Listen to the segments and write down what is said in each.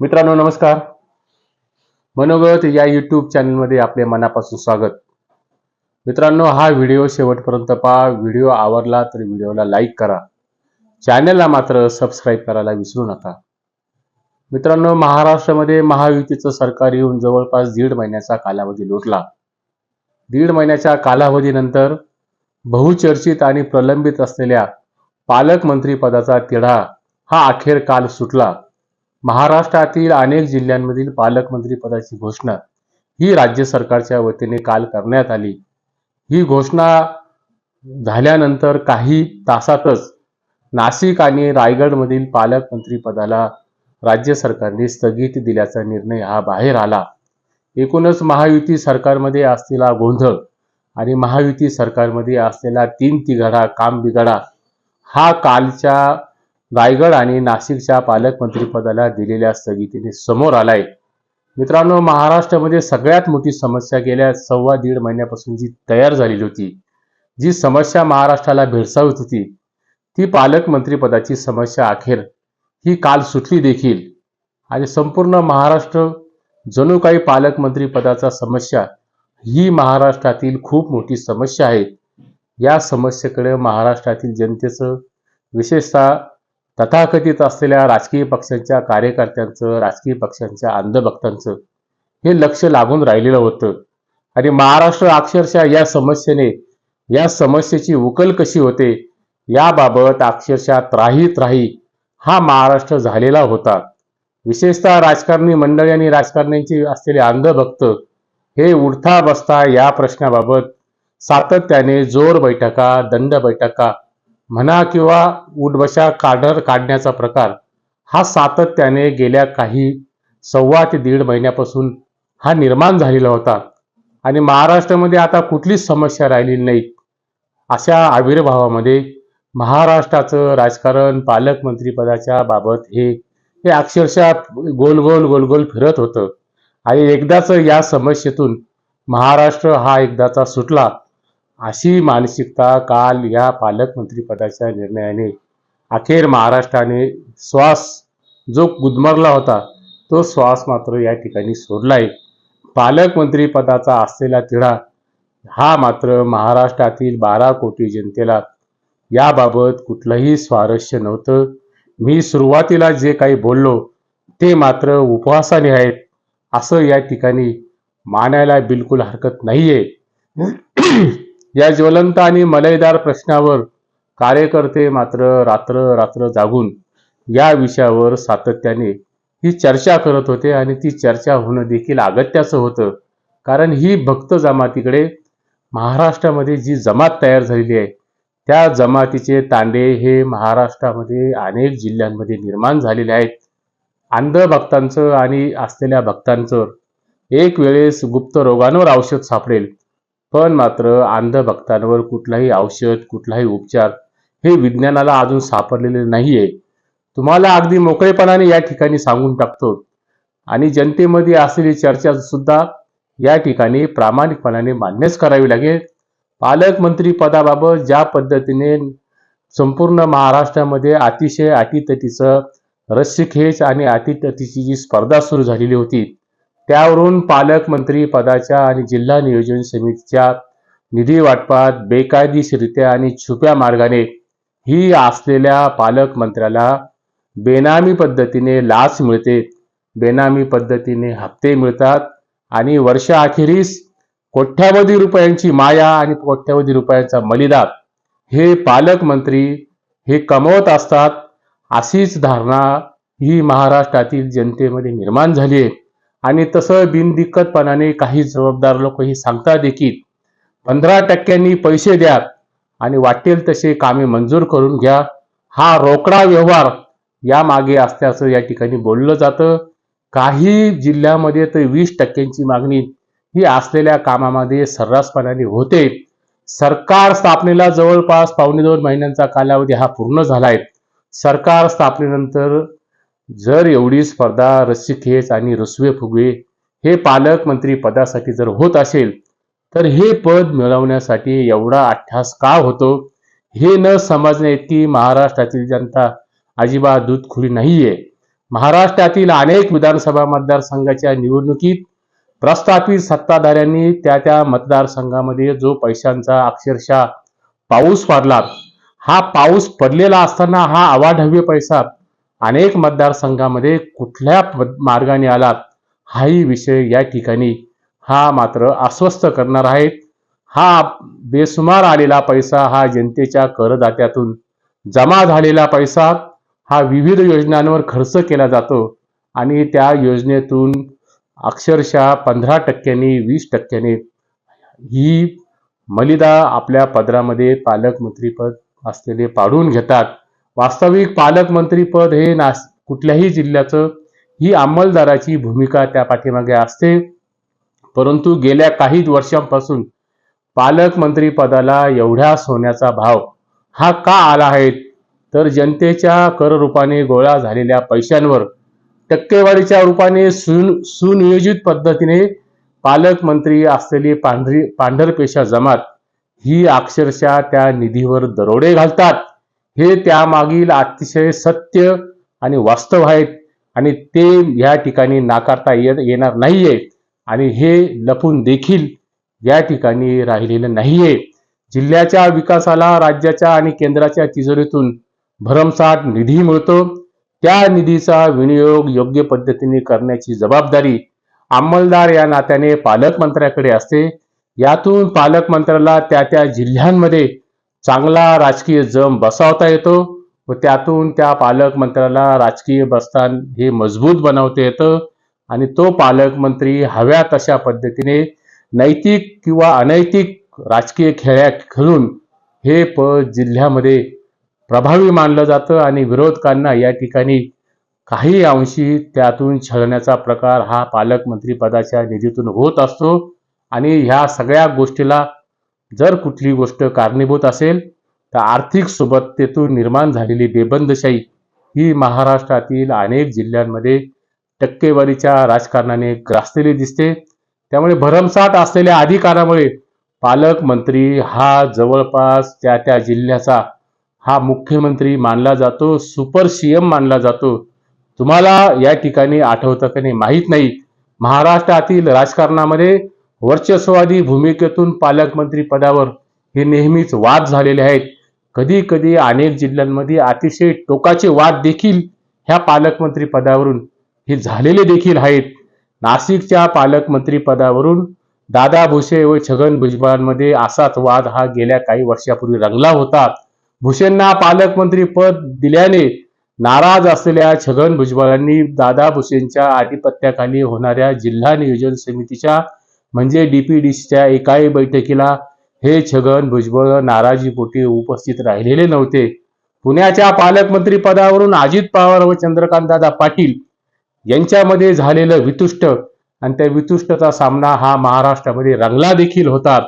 मित्रांनो नमस्कार. मनोगत या यूट्यूब चॅनलमध्ये आपले मनापासून स्वागत. मित्रांनो हा व्हिडिओ शेवटपर्यंत पहा. व्हिडिओ आवडला तर व्हिडिओला लाईक करा. चॅनलला मात्र सबस्क्राईब करायला विसरू नका. मित्रांनो महाराष्ट्रामध्ये महायुतीचं सरकार येऊन जवळपास दीड महिन्याचा कालावधी लोटला. दीड महिन्याच्या कालावधीनंतर बहुचर्चित आणि प्रलंबित असलेल्या पालकमंत्री पदाचा तिढा हा अखेर काल सुटला. महाराष्ट्रातील अनेक जिल्ह्यांमधील पालकमंत्री पदाची घोषणा ही राज्य सरकारच्या वतीने काल करण्यात आली. ही घोषणा झाल्यानंतर काही तासातच नाशिक आणि रायगडमधील पालकमंत्री पदाला राज्य सरकारने स्थगिती दिल्याचा निर्णय हा बाहेर आला. एकूणच महायुती सरकारमध्ये असलेला गोंधळ आणि महायुती सरकारमध्ये असलेला तीन तिघडा काम बिघडा हा कालच्या रायगड आणि नाशिकच्या पालकमंत्रीपदाला दिलेल्या स्थगितीने समोर आलाय. मित्रांनो महाराष्ट्रामध्ये सगळ्यात मोठी समस्या गेल्या सव्वा दीड महिन्यापासून जी तयार झालेली होती जी समस्या महाराष्ट्राला भेडसावत होती ती पालकमंत्रीपदाची समस्या अखेर ही काल सुटली देखील. आणि संपूर्ण महाराष्ट्र जणू काही पालकमंत्रीपदाचा समस्या ही महाराष्ट्रातील खूप मोठी समस्या आहे. या समस्येकडे महाराष्ट्रातील जनतेचं विशेषतः तथाकथित असलेल्या राजकीय पक्षांच्या कार्यकर्त्यांचं राजकीय पक्षांच्या अंधभक्तांचं हे लक्ष लागून राहिलेलं होतं. आणि महाराष्ट्र अक्षरशः या समस्येने या समस्येची उकल कशी होते याबाबत अक्षरशः त्राही त्राही हा महाराष्ट्र झालेला होता. विशेषतः राजकारणी मंडळी आणि राजकारण्यांचे असलेले अंधभक्त हे उठता बसता या प्रश्नाबाबत सातत्याने जोर बैठका दंड बैठका म्हणा किंवा उठबशा काढर काढण्याचा प्रकार हा सातत्याने गेल्या काही सव्वा ते दीड महिन्यापासून हा निर्माण झालेला होता. आणि महाराष्ट्रामध्ये आता कुठलीच समस्या राहिलेली नाही अशा आविर्भावामध्ये महाराष्ट्राचं राजकारण पालकमंत्रीपदाच्या बाबत हे हे अक्षरशः गोल गोल गोल गोल फिरत होतं. आणि एकदाच या समस्येतून महाराष्ट्र हा एकदाचा सुटला. अशी मानसिकता काल या पालकमंत्रीपदाच्या निर्णयाने अखेर महाराष्ट्राने श्वास जो गुदमरला होता तो श्वास मात्र या ठिकाणी सोडलाय. पालकमंत्री पदाचा असलेला तिढा हा मात्र महाराष्ट्रातील बारा कोटी जनतेला याबाबत कुठलंही स्वारस्य नव्हतं. मी सुरुवातीला जे काही बोललो ते मात्र उपवासाने आहेत असं या ठिकाणी मानायला बिलकुल हरकत नाहीये. या ज्वलंत आणि मलईदार प्रश्नावर कार्यकर्ते मात्र रात्र रात्र जागून या विषयावर सातत्याने ही चर्चा करत होते आणि ती चर्चा होणं देखील अगत्याचं होतं. कारण ही भक्त जमातीकडे महाराष्ट्रामध्ये जी जमात तयार झालेली आहे त्या जमातीचे तांडे हे महाराष्ट्रामध्ये अनेक जिल्ह्यांमध्ये निर्माण झालेले आहेत. अंध भक्तांचं आणि असलेल्या भक्तांचं एक वेळेस गुप्त रोगांवर औषध सापडेल. पण मात्र अंध भक्तांवर कुठलाही औषध कुठलाही उपचार हे विज्ञानाला अजून सापडलेले नाहीये. तुम्हाला अगदी मोकळेपणाने या ठिकाणी सांगून टाकतो. आणि जनतेमध्ये असलेली चर्चा सुद्धा या ठिकाणी प्रामाणिकपणाने मान्यच करावी लागेल. पालकमंत्री पदाबाबत ज्या पद्धतीने संपूर्ण महाराष्ट्रामध्ये अतिशय अटीतटीचं रस्सीखेच आणि अटीतटीची जी स्पर्धा सुरू झालेली होती त्यावरून पालकमंत्री पदाच्या आणि जिल्हा नियोजन समितीच्या निधी वाटपात बेकायदेशीरित्या आणि छुप्या मार्गाने ही असलेल्या पालकमंत्र्याला बेनामी पद्धतीने लाच मिळते बेनामी पद्धतीने हप्ते मिळतात आणि वर्षाअखेरीस कोट्यावधी रुपयांची माया आणि कोट्यावधी रुपयांचा मलिदा हे पालकमंत्री हे कमवत असतात अशीच धारणा ही महाराष्ट्रातील जनतेमध्ये निर्माण झाली आहे. आणि तसं बिनदिक्कतपणाने काही जबाबदार लोक ही सांगतात देखील. पंधरा टक्क्यांनी पैसे द्या आणि वाटेल तसे कामे मंजूर करून घ्या. हा रोकडा व्यवहार या मागे असल्याचं या ठिकाणी बोललं जातं. काही जिल्ह्यामध्ये तर वीस टक्क्यांची मागणी ही असलेल्या कामामध्ये सर्रासपणाने होते. सरकार स्थापनेला जवळपास पावणे दोन महिन्यांचा कालावधी हा पूर्ण झालाय. सरकार स्थापनेनंतर जर एवढी स्पर्धा रस्सीखेच आणि रसवे फुगवे हे पालकमंत्री पदासाठी जर होत असेल तर हे पद मिळवण्यासाठी एवढा अठ्ठास का होतो हे न समजण्यात इतकी महाराष्ट्रातील जनता अजिबात दूधखुरी नाहीये. महाराष्ट्रातील अनेक विधानसभा मतदारसंघाच्या निवडणुकीत प्रस्थापित सत्ताधाऱ्यांनी त्या त्या मतदारसंघामध्ये जो पैशांचा अक्षरशः पाऊस पडला हा पाऊस पडलेला असताना हा अवाढव्य पैसा अनेक मतदारसंघामध्ये कुठल्या पद- मार्गाने आलात हाही विषय या ठिकाणी हा मात्र अस्वस्थ करणार आहेत. हा बेसुमार आलेला पैसा हा जनतेच्या करदात्यातून जमा झालेला पैसा हा विविध योजनांवर खर्च केला जातो आणि त्या योजनेतून अक्षरशः पंधरा टक्क्यांनी वीस टक्क्यांनी ही मलिदा आपल्या पदरामध्ये पालकमंत्रीपद असलेले पाडून घेतात. वास्तविक पालकमंत्रीपद हे नास कुठल्याही जिल्ह्याचं ही अंमलदाराची भूमिका त्या पाठीमागे असते. परंतु गेल्या काही वर्षांपासून पालकमंत्री पदाला एवढ्या सोन्याचा भाव हा का आला आहे? तर जनतेच्या कर रूपाने गोळा झालेल्या पैशांवर टक्केवारीच्या रूपाने सुन सुनियोजित पद्धतीने पालकमंत्री असलेली पांढरी पांढरपेशा जमात ही अक्षरशः त्या निधीवर दरोडे घालतात. हे त्यामागील अतिशय सत्य आणि वास्तव आहेत आणि ते या ठिकाणी नाकारता येत येणार नाहीये. आणि हे लपून देखील या ठिकाणी राहिलेलं नाहीये. जिल्ह्याच्या विकासाला राज्याच्या आणि केंद्राच्या तिजोरीतून भरमसाठ निधी मिळतो. त्या निधीचा विनियोग योग्य पद्धतीने करण्याची जबाबदारी अंमलदार या नात्याने पालकमंत्र्याकडे असते. यातून पालकमंत्र्याला त्या त्या जिल्ह्यांमध्ये चांगला राजकीय जम बसवता येतो व त्यातून त्या पालकमंत्र्याला राजकीय बस्तान हे मजबूत बनवता येतं आणि तो पालकमंत्री हव्या तशा पद्धतीने नैतिक किंवा अनैतिक राजकीय खेळ्या खेळून हे पद जिल्ह्यामध्ये प्रभावी मानलं जातं आणि विरोधकांना या ठिकाणी काही अंशी त्यातून छळण्याचा प्रकार हा पालकमंत्री पदाच्या निधीतून होत असतो. आणि ह्या सगळ्या गोष्टीला जर कुठली गोष्ट कारणीभूत असेल तर आर्थिक सुबत्तेतून निर्माण झालेली बेबंदशाही ही महाराष्ट्रातील अनेक जिल्ह्यांमध्ये टक्केवारीच्या राजकारणाने ग्रासलेली दिसते. त्यामुळे भरमसाठ असलेल्या अधिकारामुळे पालकमंत्री हा जवळपास त्या त्या जिल्ह्याचा हा मुख्यमंत्री मानला जातो सुपर सी एम मानला जातो. तुम्हाला या ठिकाणी आठवतं का नाही? माहीत नाही. महाराष्ट्रातील राजकारणामध्ये वर्चस्ववादी भूमिकेतून पालकमंत्री पदावर हे नेहमीच वाद झालेले आहेत. कधी कधी अनेक जिल्ह्यांमध्ये अतिशय टोकाचे वाद देखील ह्या पालकमंत्री पदावरून हे झालेले देखील आहेत. नाशिकच्या पालकमंत्री पदावरून दादा भुसे व छगन भुजबळांमध्ये असाच वाद हा गेल्या काही वर्षापूर्वी रंगला होता. भुसेंना पालकमंत्री पद दिल्याने नाराज असलेल्या छगन भुजबळांनी दादा भुसेंच्या आधिपत्याखाली होणाऱ्या जिल्हा नियोजन समितीच्या म्हणजे डीपीडीसीच्या एकाही बैठकीला हे छगन भुजबळ नाराजीपोटी उपस्थित राहिलेले नव्हते. पुण्याच्या पालकमंत्री पदावरून अजित पवार व चंद्रकांतदादा पाटील यांच्यामध्ये झालेलं वितुष्ट आणि त्या वितुष्टचा सामना हा महाराष्ट्रामध्ये रंगला देखील होता.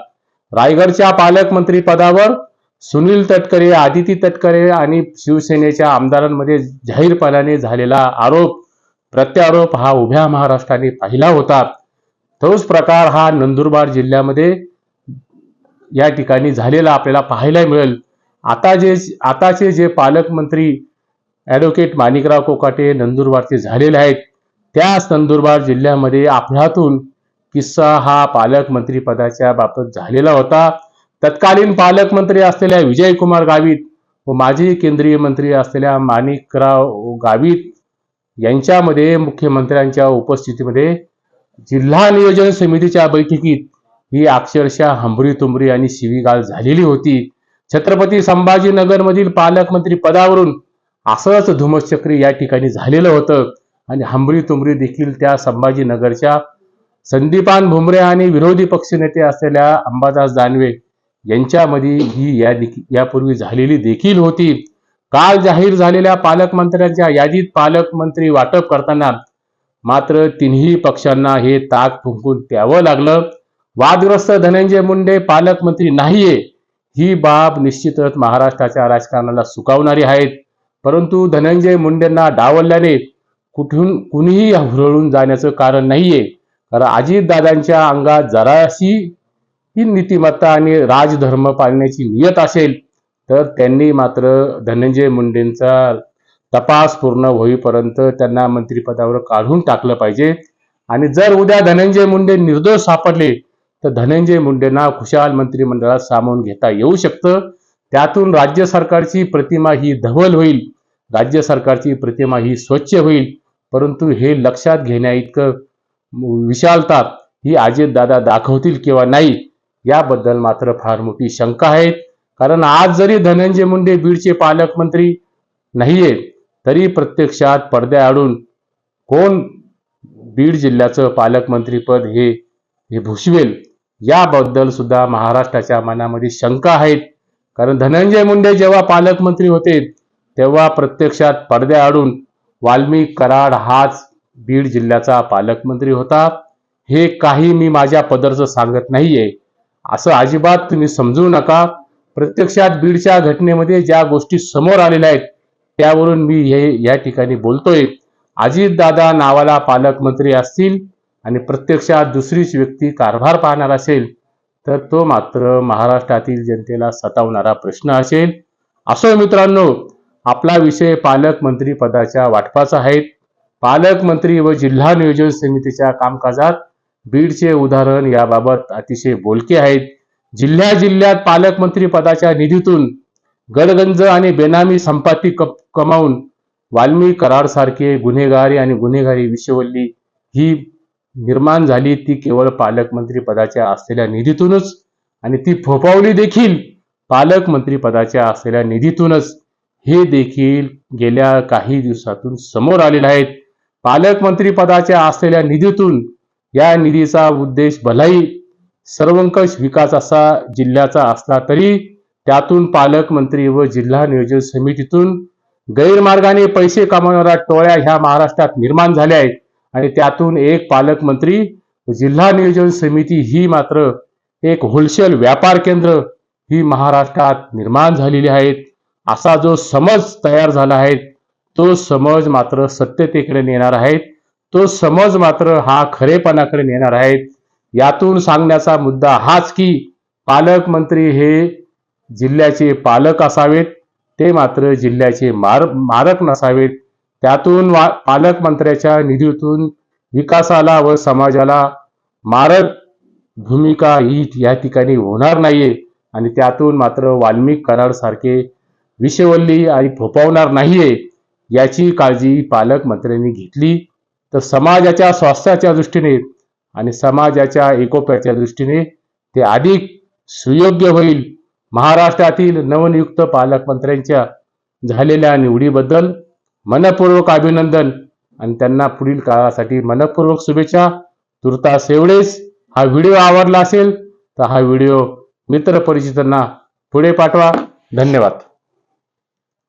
रायगडच्या पालकमंत्री पदावर सुनील तटकरे आदिती तटकरे आणि शिवसेनेच्या आमदारांमध्ये जाहीरपणाने झालेला आरोप प्रत्यारोप हा उभ्या महाराष्ट्राने पाहिला होता. तोच प्रकार हा नंदुरबार जिल्ह्यामध्ये या ठिकाणी झालेला आपल्याला पाहायला मिळेल. आता जे आताचे जे पालकमंत्री ॲडव्होकेट माणिकराव कोकाटे नंदुरबारचे झालेले आहेत त्याच नंदुरबार जिल्ह्यामध्ये आपल्यातून किस्सा हा पालकमंत्री पदाच्या बाबत झालेला होता. तत्कालीन पालकमंत्री असलेल्या विजयकुमार गावित व माजी केंद्रीय मंत्री असलेल्या माणिकराव गावित यांच्यामध्ये मुख्यमंत्र्यांच्या उपस्थितीमध्ये जिल्हा नियोजन समितीच्या बैठकीत ही अक्षरशः हंबरी तुंबरी आणि शिवीगाळ झालेली होती. छत्रपती संभाजीनगरमधील पालकमंत्री पदावरून असंच धुमश्चक्री या ठिकाणी झालेलं होतं. आणि हंबरी तुंबरी देखील त्या संभाजीनगरच्या संदीपान भुमरे आणि विरोधी पक्षनेते असलेल्या अंबादास दानवे यांच्यामध्ये ही या यापूर्वी झालेली देखील होती. काल जाहीर झालेल्या पालकमंत्र्यांच्या यादीत पालकमंत्री वाटप करताना मात्र तिन्ही पक्षांना हे ताक फुंकून द्यावं लागलं. वादग्रस्त धनंजय मुंडे पालकमंत्री नाहीये ही बाब निश्चितच महाराष्ट्राच्या राजकारणाला सुकावणारी आहेत. परंतु धनंजय मुंडेंना डावलल्याने कुठून कुणीही हुरळून जाण्याचं कारण नाहीये. कारण अजितदादांच्या अंगात जराशी ही नीतिमत्ता आणि राजधर्म पाळण्याची नियत असेल तर त्यांनी मात्र धनंजय मुंडेंचा तपास पूर्ण होईपर्यंत त्यांना मंत्रिपदावर काढून टाकलं पाहिजे. आणि जर उद्या धनंजय मुंडे निर्दोष सापडले तर धनंजय मुंडेंना खुशाल मंत्रिमंडळात सामावून घेता येऊ शकतं. त्यातून राज्य सरकारची प्रतिमा ही धवल होईल राज्य सरकारची प्रतिमा ही स्वच्छ होईल. परंतु हे लक्षात घेण्या इतकं विशालता ही अजितदादा दाखवतील किंवा नाही याबद्दल मात्र फार मोठी शंका आहे. कारण आज जरी धनंजय मुंडे बीडचे पालकमंत्री नाहीये तरी प्रत्यक्षात पडद्याआडून कोण बीड जिल्ह्याचं पालकमंत्रीपद हे हे भूषवेल याबद्दल सुद्धा महाराष्ट्राच्या मनामध्ये शंका आहेत. कारण धनंजय मुंडे जेव्हा पालकमंत्री होते तेव्हा प्रत्यक्षात पडद्याआडून वाल्मिक कराड हाच बीड जिल्ह्याचा पालकमंत्री होता. हे काही मी माझ्या पदरचं सांगत नाहीये. असं अजिबात तुम्ही समजू नका. प्रत्यक्षात बीडच्या घटनेमध्ये ज्या गोष्टी समोर आलेल्या आहेत त्यावरून मी हे या ठिकाणी बोलतोय. अजितदादा नावाला पालकमंत्री असतील आणि प्रत्यक्षात दुसरीच व्यक्ती कारभार पाहणार असेल तर तो मात्र महाराष्ट्रातील जनतेला सतावणारा प्रश्न असेल. असो मित्रांनो आपला विषय पालकमंत्री पदाच्या वाटपाचा आहे. पालकमंत्री व जिल्हा नियोजन समितीच्या कामकाजात बीडचे उदाहरण याबाबत अतिशय बोलके आहेत. जिल्ह्या जिल्ह्यात पालकमंत्री पदाच्या निधीतून गडगंज आणि बेनामी संपाती कप- कमावून वाल्मी कराड सारखे गुन्हेगारी आणि गुन्हेगारी विषवल्ली ही निर्माण झाली ती केवळ पालकमंत्री पदाच्या असलेल्या निधीतूनच आणि ती फोपावली देखील पालकमंत्री पदाच्या असलेल्या निधीतूनच हे देखील गेल्या काही दिवसातून समोर आलेले आहेत. पालकमंत्री पदाच्या असलेल्या निधीतून या निधीचा उद्देश भलाई सर्वंकष विकास असा जिल्ह्याचा असला तरी त्यातून पालकमंत्री व जिल्हा नियोजन समितीतून गैरमार्गाने पैसे कमावणाऱ्या टोळ्या ह्या महाराष्ट्रात निर्माण झाल्या आहेत. आणि त्यातून एक पालकमंत्री जिल्हा नियोजन समिती ही मात्र एक होलसेल व्यापार केंद्र ही महाराष्ट्रात निर्माण झालेली आहेत. असा जो समज तयार झाला आहे तो समज मात्र सत्यतेकडे नेणार आहेत तो समज मात्र हा खरेपणाकडे नेणार आहेत यातून सांगण्याचा मुद्दा हाच की पालकमंत्री हे जिल्ह्याचे पालक असावेत ते मात्र जिल्ह्याचे मार मारक नसावेत. त्यातून वा- पालकमंत्र्याच्या निधीतून विकासाला व समाजाला मारक भूमिका ही या ठिकाणी होणार नाहीये आणि त्यातून मात्र वाल्मिक कराड सारखे विषवल्ली आणि फोपावणार नाहीये याची काळजी पालकमंत्र्यांनी घेतली. तर समाजाच्या स्वास्थ्याच्या दृष्टीने आणि समाजाच्या एकोप्याच्या दृष्टीने ते अधिक सुयोग्य होईल. महाराष्ट्रातील नवनियुक्त पालकमंत्र्यांच्या झालेल्या निवडीबद्दल मनपूर्वक अभिनंदन आणि त्यांना पुढील काळासाठी मनपूर्वक शुभेच्छा. तुर्तास एवढेच. हा व्हिडिओ आवडला असेल तर हा व्हिडिओ मित्र परिचितांना पुढे पाठवा. धन्यवाद.